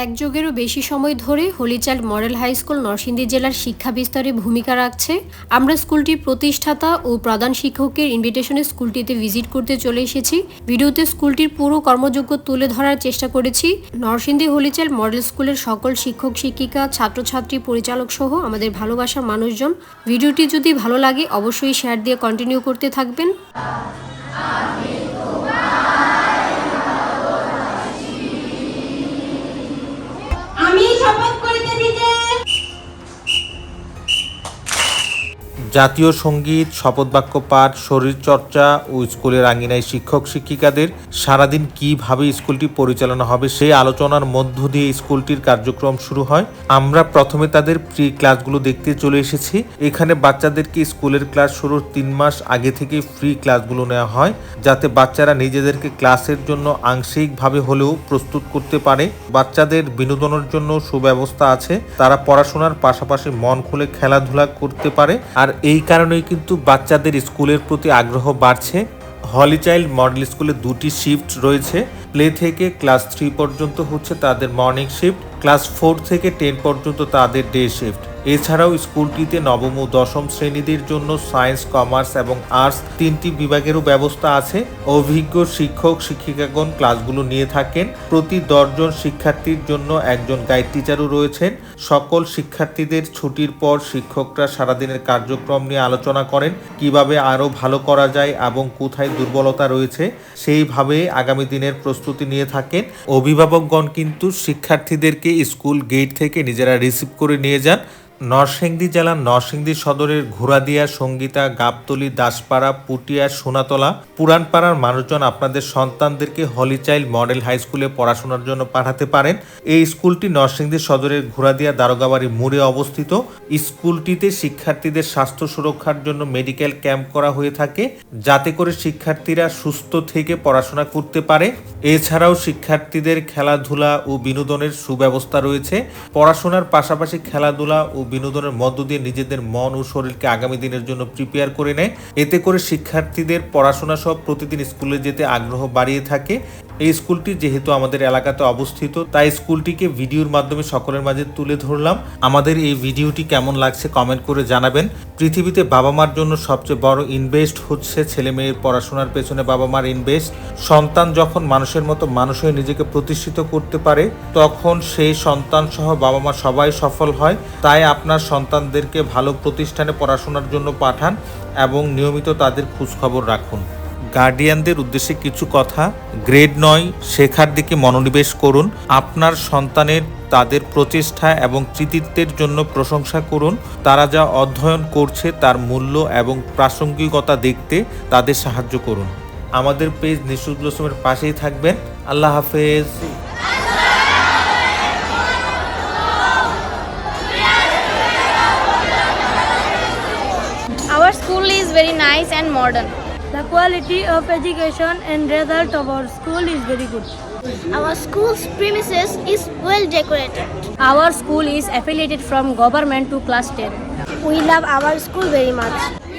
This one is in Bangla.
এক যুগেরও বেশি সময় ধরে Holy Child model high school Narsingdi জেলার শিক্ষা বিস্তারে ভূমিকা রাখছে। আমরা স্কুলটির প্রতিষ্ঠাতা ও প্রধান শিক্ষকের ইনভিটেশনে স্কুলটিতে ভিজিট করতে চলে এসেছি। ভিডিওতে স্কুলটির পুরো কর্মযোগ্য তুলে ধরার চেষ্টা করেছি। নরসিংদী হলিচাইল্ড মডেল স্কুলের সকল শিক্ষক, শিক্ষিকা, ছাত্রছাত্রী, পরিচালক সহ আমাদের ভালোবাসার মানুষজন। ভিডিওটি যদি ভালো লাগে, অবশ্যই শেয়ার দিয়ে কন্টিনিউ করতে থাকবেন। জাতীয় সংগীত শপথ বাক্য পাঠ, শরীরচর্চা ও স্কুলের আঙ্গিনায় শিক্ষক, শিক্ষিকাদের সারাদিন কীভাবে স্কুলটি পরিচালনা হবে সেই আলোচনার মধ্য দিয়ে স্কুলটির কার্যক্রম শুরু হয়। আমরা প্রথমে তাদের প্রি ক্লাসগুলো দেখতে চলে এসেছি। এখানে বাচ্চাদেরকে স্কুলের ক্লাস শুরুর তিন মাস আগে থেকে ফ্রি ক্লাসগুলো নেওয়া হয়, যাতে বাচ্চারা নিজেদেরকে ক্লাসের জন্য আংশিকভাবে হলেও প্রস্তুত করতে পারে। বাচ্চাদের বিনোদনের জন্য সুব্যবস্থা আছে। তারা পড়াশোনার পাশাপাশি মন খুলে খেলাধুলা করতে পারে। আর এই কারণেই কিন্তু বাচ্চাদের স্কুলের প্রতি আগ্রহ বাড়ছে। হলি চাইল্ড মডেল স্কুলে দুটি শিফট রয়েছে। প্লে থেকে ক্লাস থ্রি পর্যন্ত হচ্ছে তাদের মর্নিং শিফট ক্লাস ফোর থেকে টেন পর্যন্ত তাদের ডে শিফট এছাড়াও স্কুলটিতে নবম ও দশম শ্রেণীদের জন্য সায়েন্স, কমার্স এবং আর্টস তিনটি বিভাগেরও ব্যবস্থা আছে। অভিজ্ঞ শিক্ষক, শিক্ষিকাগণ ক্লাসগুলো নিয়ে থাকেন। প্রতি দশজন শিক্ষার্থীর জন্য একজন গাইড টিচারও রয়েছেন। সকল শিক্ষার্থীদের ছুটির পর শিক্ষকরা সারাদিনের কার্যক্রম নিয়ে আলোচনা করেন, কীভাবে আরও ভালো করা যায় এবং কোথায় দুর্বলতা রয়েছে, সেইভাবে আগামী দিনের প্রস্তুতি নিয়ে থাকেন। অভিভাবকগণ কিন্তু শিক্ষার্থীদেরকে স্কুল গেট থেকে নিজেরা রিসিভ করে নিয়ে যান। নরসিংদী জেলার নরসিংদী সদরের ঘোড়াদিয়া, সঙ্গীতা, গাবতলি, দাসপাড়া, পুটিয়া, সোনাতলা, পুরানপাড়ার মানুষজন আপনাদের সন্তানদেরকে হলি চাইল্ড মডেল হাই স্কুলে পড়াশোনার জন্য পাঠাতে পারেন। এই স্কুলটি নরসিংদী সদরের ঘোড়াদিয়া, দারোগাবাড়ি মোড়ে অবস্থিত। স্কুলটিতে শিক্ষার্থীদের স্বাস্থ্য সুরক্ষার জন্য মেডিকেল ক্যাম্প করা হয়ে থাকে। যাতে করে শিক্ষার্থীরা সুস্থ থেকে পড়াশোনা করতে পারে। এছাড়াও শিক্ষার্থীদের খেলাধুলা ও বিনোদনের সুব্যবস্থা রয়েছে। পড়াশোনার পাশাপাশি খেলাধুলা ও বিনোদনের মধ্য দিয়ে নিজেদের মন ও শরীরকে আগামী দিনের জন্য প্রিপেয়ার করে নেয়। এতে করে শিক্ষার্থীদের পড়াশোনা সহ প্রতিদিন স্কুলে যেতে আগ্রহ বাড়িয়ে থাকে। এই স্কুলটি যেহেতু আমাদের এলাকাতে অবস্থিত, তাই স্কুলটিকে ভিডিওর মাধ্যমে সকলের মাঝে তুলে ধরলাম। আমাদের এই ভিডিওটি কেমন লাগছে কমেন্ট করে জানাবেন। পৃথিবীতে বাবা মার জন্য সবচেয়ে বড় ইনভেস্ট হচ্ছে ছেলে মেয়ের পড়াশোনার পেছনে বাবা মার ইনভেস্ট। সন্তান যখন মানুষের মতো মানুষ হয়ে নিজেকে প্রতিষ্ঠিত করতে পারে, তখন সেই সন্তান সহ বাবা মা সবাই সফল হয়। তাই আপনার সন্তানদেরকে ভালো প্রতিষ্ঠানে পড়াশোনার জন্য পাঠান এবং নিয়মিত তাদের খোঁজখবর রাখুন। গার্ডিয়ানদের উদ্দেশ্যে কিছু কথা। গ্রেড নয়, শেখার দিকে মনোনিবেশ করুন। আপনার সন্তানের তাদের প্রচেষ্টা এবং কৃতিত্বের জন্য প্রশংসা করুন। তারা যা অধ্যয়ন করছে তার মূল্য এবং প্রাসঙ্গিকতা দেখতে তাদের সাহায্য করুন। আমাদের পেজ নিশুদ পাশেই থাকবেন। আল্লাহ হাফেজ। Our school is very nice and modern. The quality of education and result of our school is very good. Our school's premises is well decorated. Our school is affiliated from government to class 10. We love our school very much.